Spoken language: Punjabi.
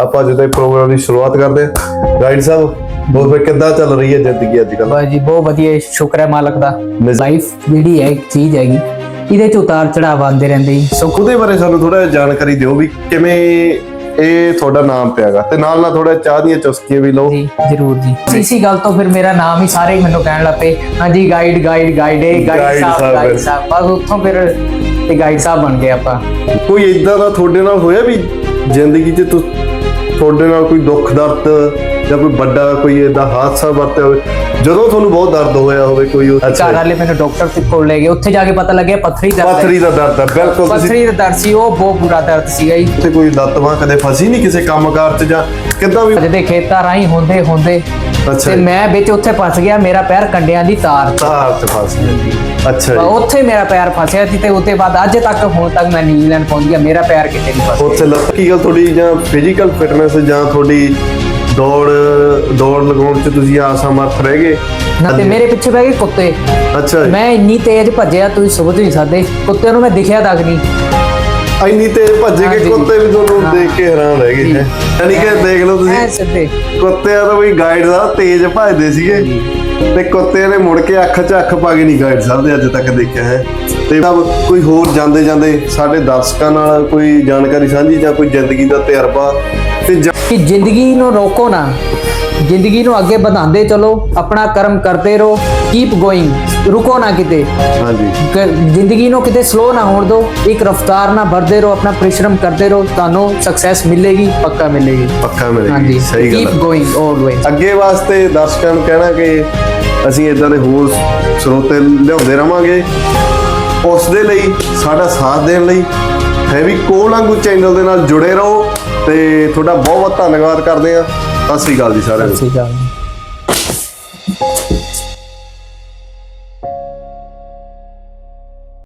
ਆਪਾਂ ਜਦੋਂ ਇਹ ਪ੍ਰੋਗਰਾਮ ਦੀ ਸ਼ੁਰੂਆਤ ਕਰਦੇ ਹਾਂ। ਗਾਈਡ ਸਾਹਿਬ ਬਹੁਤ ਫਿਰ ਕਿੱਦਾਂ ਚੱਲ ਰਹੀ ਹੈ ਜ਼ਿੰਦਗੀ ਅੱਜ ਕੱਲ੍ਹ? ਬਸ ਜੀ ਬਹੁਤ ਵਧੀਆ ਸ਼ੁਕਰ ਹੈ ਮਾਲਕ ਦਾ। ਲਾਈਫ ਜਿਹੜੀ ਹੈ ਇੱਕ ਚੀਜ਼ ਹੈਗੀ। ਇਹਦੇ ਚ ਉਤਾਰ ਚੜਾਵ ਆਉਂਦੇ ਰਹਿੰਦੇ ਜੀ। ਸੋ ਉਹਦੇ ਬਾਰੇ ਸਾਨੂੰ ਥੋੜਾ ਜਾਣਕਾਰੀ ਦਿਓ ਵੀ ਕਿਵੇਂ ਇਹ ਤੁਹਾਡਾ ਨਾਮ ਪਿਆਗਾ। ਤੇ ਨਾਲ ਨਾਲ ਥੋੜਾ ਚਾਹ ਦੀਆਂ ਚੁਸਕੀਆਂ ਵੀ ਲਓ। ਜੀ ਜ਼ਰੂਰ ਜੀ। ਇਸੀ ਗੱਲ ਤੋਂ ਫਿਰ ਮੇਰਾ ਨਾਮ ਹੀ ਸਾਰੇ ਹੀ ਮੈਨੂੰ ਕਹਿਣ ਲੱਪੇ ਹਾਂਜੀ ਗਾਈਡ ਗਾਈਡ ਗਾਈਡ ਏ ਗਾਈਡ ਸਾਹਿਬ ਗਾਈਡ। ਸਾਹਿਬ। ਬਸ ਉੱਥੋਂ ਫਿਰ ਤੇ ਗਾਈਡ ਸਾਹਿਬ ਬਣ ਗਏ ਆਪਾਂ। ਕੋਈ ਇਦਾਂ ਦਾ ਤੁਹਾਡੇ ਨਾਲ ਹੋਇਆ ਵੀ ਜ਼ਿੰਦਗੀ 'ਚ ਤੁ- ਤੁਹਾਡੇ ਨਾਲ ਕੋਈ ਦੁੱਖ ਦਰਦ ਜਾਂ ਕੋਈ ਵੱਡਾ ਕੋਈ ਏਦਾਂ ਹਾਦਸਾ ਵਰਤਿਆ ਹੋਵੇ ਜਦੋਂ ਤੁਹਾਨੂੰ ਬਹੁਤ ਦਰਦ ਹੋਇਆ ਹੋਵੇ ਕੋਈ ਘਰ ਵਾਲੇ? ਮੈਨੂੰ ਡਾਕਟਰ ਤੇ ਕੋਲ ਲੈ ਗਏ। ਉੱਥੇ ਜਾ ਕੇ ਪਤਾ ਲੱਗਿਆ ਪੱਥਰੀ ਦਰਦ ਹੈ। ਪੱਥਰੀ ਦਾ ਦਰਦ ਹੈ ਬਿਲਕੁਲ ਪੱਥਰੀ ਦਾ ਦਰਦ ਸੀ ਉਹ ਬਹੁਤ ਬੁਰਾ ਦਰਦ ਸੀਗਾ ਜੀ। ਉੱਥੇ ਕੋਈ ਲੱਤ ਬਾਂਹ ਕਦੇ ਫਸੀ ਨਹੀਂ ਕਿਸੇ ਕੰਮਕਾਰ 'ਚ ਜਾਂ ਕਿੱਦਾਂ ਵੀ ਜਦੇ ਖੇਤਾਂ ਰਾਹੀਂ ਹੁੰਦੇ ਹੁੰਦੇ ਅੱਛਾ ਤੇ ਜੀ। ਮੈਂ ਵਿੱਚ ਉੱਥੇ ਫਸ ਗਿਆ ਮੇਰਾ ਪੈਰ ਕੰਡਿਆਂ ਦੀ ਤਾਰ ਚ। ਤਾਰ 'ਚ ਫਸ ਗਈ ਅੱਛਾ ਜੀ। ਉੱਥੇ ਮੇਰਾ ਪੈਰ ਫਸਿਆ ਸੀ ਤੇ ਉੱਤੇ ਬਾਅਦ ਅੱਜ ਤੱਕ ਹੁਣ ਤੱਕ ਮੈਂ ਨਿਊਜ਼ੀਲੈਂਡ ਪਹੁੰਚ ਗਿਆ ਮੇਰਾ ਪੈਰ ਕਿਤੇ ਨਹੀਂ ਫਸਿਆ ਉੱਥੇ ਲੱਤ ਕੀ ਗੱਲ ਤੁਹਾਡੀ ਜਾਂ ਫਿਜ਼ੀਕਲ ਫਿਟਨੈਸ ਜਾਂ ਤੁਹਾਡੀ ਦੌੜ ਦੌੜ ਲਗਾਉਣ 'ਚ ਤੁਸੀਂ ਆਸਮਰਥ ਰਹਿ ਗਏ? ਨਾ ਤੇ ਮੇਰੇ ਪਿੱਛੇ ਬਹਿ ਗਏ ਕੁੱਤੇ। ਅੱਛਾ ਜੀ। ਮੈਂ ਇੰਨੀ ਤੇਜ਼ ਭੱਜਿਆ ਤੁਸੀਂ ਸਮਝ ਨਹੀਂ ਸਕਦੇ। ਕੁੱਤੇ ਨੂੰ ਮੈਂ ਦਿਖਿਆ ਤੱਕ ਨਹੀਂ। ਇੰਨੀ ਤੇ ਭੱਜੇ ਕਿ। ਕੁੱਤੇ ਵੀ ਤੁਹਾਨੂੰ। ਦੇਖ ਕੇ ਹੈਰਾਨ ਰਹਿ ਗਏ ਯਾਨੀ ਕਿ ਦੇਖ ਲਓ ਐ ਤੁਸੀਂ ਸਿੱਧੇ ਕੁੱਤਿਆਂ ਦਾ ਵੀ ਗਾਈਡ ਦਾ ਤੇਜ਼ ਭੱਜਦੇ ਸੀਗੇ। ਤੇ ਕੁੱਤਿਆਂ ਨੇ ਮੁੜ ਕੇ ਅੱਖ 'ਚ ਅੱਖ ਪਾ ਕੇ ਨਹੀਂ ਗਾਈਡ ਸਾਹਿਬ ਦੇ ਅੱਜ ਤੱਕ ਦੇਖਿਆ ਹੈ। ਤੇ ਸਭ ਕੋਈ ਹੋਰ ਜਾਂਦੇ ਜਾਂਦੇ ਸਾਡੇ ਦਰਸ਼ਕਾਂ ਨਾਲ ਕੋਈ ਜਾਣਕਾਰੀ ਸਾਂਝੀ ਜਾਂ ਕੋਈ ਜ਼ਿੰਦਗੀ ਦਾ ਤਜਰਬਾ ਤੇ ਜਾਂ- ਕਿ ਜ਼ਿੰਦਗੀ ਨੂੰ ਰੋਕੋ ਨਾ। ਜ਼ਿੰਦਗੀ ਨੂੰ ਅੱਗੇ ਵਧਾਉਂਦੇ ਚਲੋ ਆਪਣਾ ਕਰਮ ਕਰਦੇ ਰਹੋ। ਕੀਪ ਗੋਇੰਗ ਰੁਕੋ ਨਾ ਕਿਤੇ। ਹਾਂਜੀ। ਕ- ਜ਼ਿੰਦਗੀ ਨੂੰ ਕਿਤੇ ਸਲੋ ਨਾ ਹੋਣ ਦਿਓ। ਇੱਕ ਰਫਤਾਰ ਨਾਲ ਵਧਦੇ ਰਹੋ ਆਪਣਾ ਪਰਿਸ਼ਰਮ ਕਰਦੇ ਰਹੋ। ਤੁਹਾਨੂੰ ਸਕਸੈਸ ਮਿਲੇਗੀ ਪੱਕਾ ਮਿਲੇਗੀ। ਪੱਕਾ ਮਿਲੇਗੀ। ਹਾਂਜੀ। ਸਹੀ ਗੱਲ ਕੀਪ ਹੈ ਗੋਇੰਗ ਆਲਵੇਜ਼ ਅੱਗੇ ਵਾਸਤੇ ਦਰਸ਼ਕਾਂ ਨੂੰ ਕਹਿਣਾ ਕਿ ਅਸੀਂ ਇਦਾਂ ਦੇ ਹੋਰ ਸਰੋਤੇ ਲਿਆਉਂਦੇ ਰਵਾਂਗੇ। ਉਸ ਦੇ ਲਈ ਸਾਡਾ ਸਾਥ ਦੇਣ ਲਈ ਹੈਵੀ ਕੋਲਾਂਗੂ ਚੈਨਲ ਦੇ ਨਾਲ ਜੁੜੇ ਰਹੋ ਤੇ ਤੁਹਾਡਾ ਬਹੁਤ ਬਹੁਤ ਧੰਨਵਾਦ ਕਰਦੇ ਹਾਂ। ਸਤਿ ਸ੍ਰੀ ਅਕਾਲ ਜੀ ਸਾਰਿਆਂ ਨੂੰ। ਸਹੀ ਗੱਲ